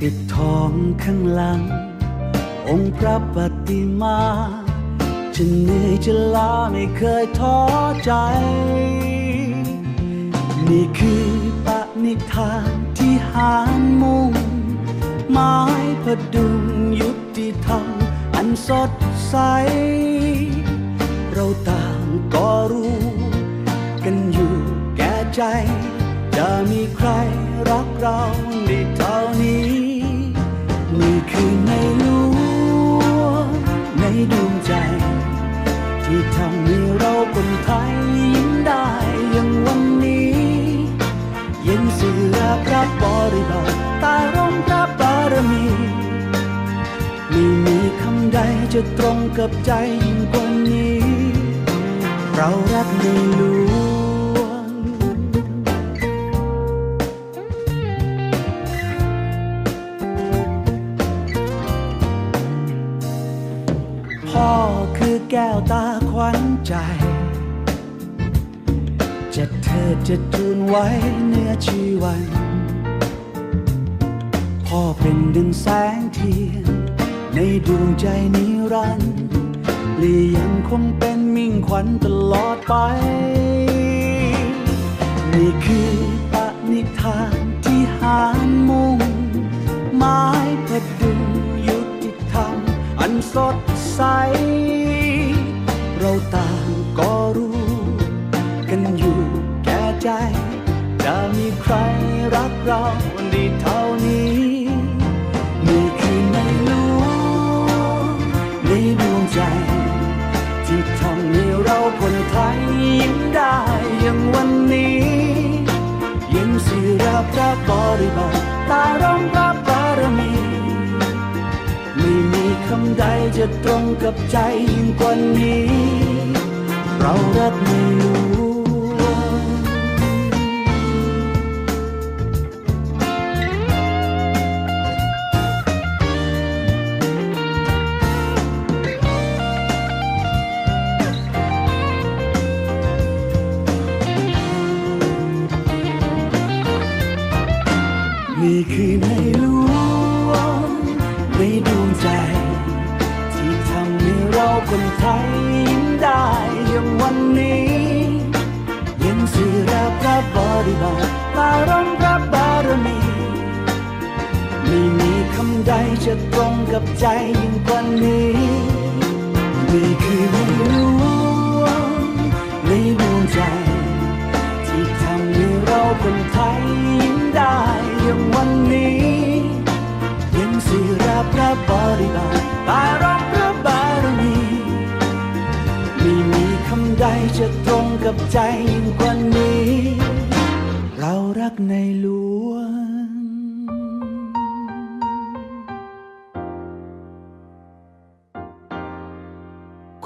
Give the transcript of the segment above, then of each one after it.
ปิดทองข้างหลัง องค์พระปฏิมาจะเหนื่อยจะล้าไม่เคยท้อใจ นี่คือปณิธานที่หารมุ่งไม้พดุงยุติธรรมอันสดใส เราต่างก็รู้ กันอยู่แก่ใจ จะมีใครรักเราได้เท่านี้ ที่ทำให้เราคนไทยยิ้มได้อย่างวันนี้เย็นเสือพระบริบาลตาร่มพระบารมีไม่มีคำใดจะตรงกับใจยิ่งกว่านี้ เรารักในหลว ใจ จะเทิดจะทูนไว้เนื้อชีวันพ่อเป็นดึงแสงเทียน ในดวงใจนิรันดร์และยังคงเป็นมิ่งขวัญตลอดไป นี่คือปณิธานที่หารมุ่งไม้พดุงยุติธรรมอันสดใส เราได้เท่านี้นี่คือในหลวงในดวงใจ ที่ทำให้เราคนไทยยิ้มได้อย่างวันนี้ยินสิรับพระบริบาลตายร่มพระบารมีไม่มีคำใดจะตรงกับใจยิ่งกว่านี้ เรารักใคือในหลวงในดวงใจ ที่ทำให้เราคนไทยยิ้มได้อย่างวันนี้ย็นสื่อรับพระบริบาลตายร่มพระบารมีไม่มีคำใดจะตรงกับใจยิ่งกว่านี้นี่คือในหลวง ระบริบาตายร่มพระบารมีไม่มีคำใดจะตรงกับใจยิ่งกว่านี้ เรารักในหลวง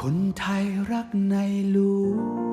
คนไทยรักในหลวง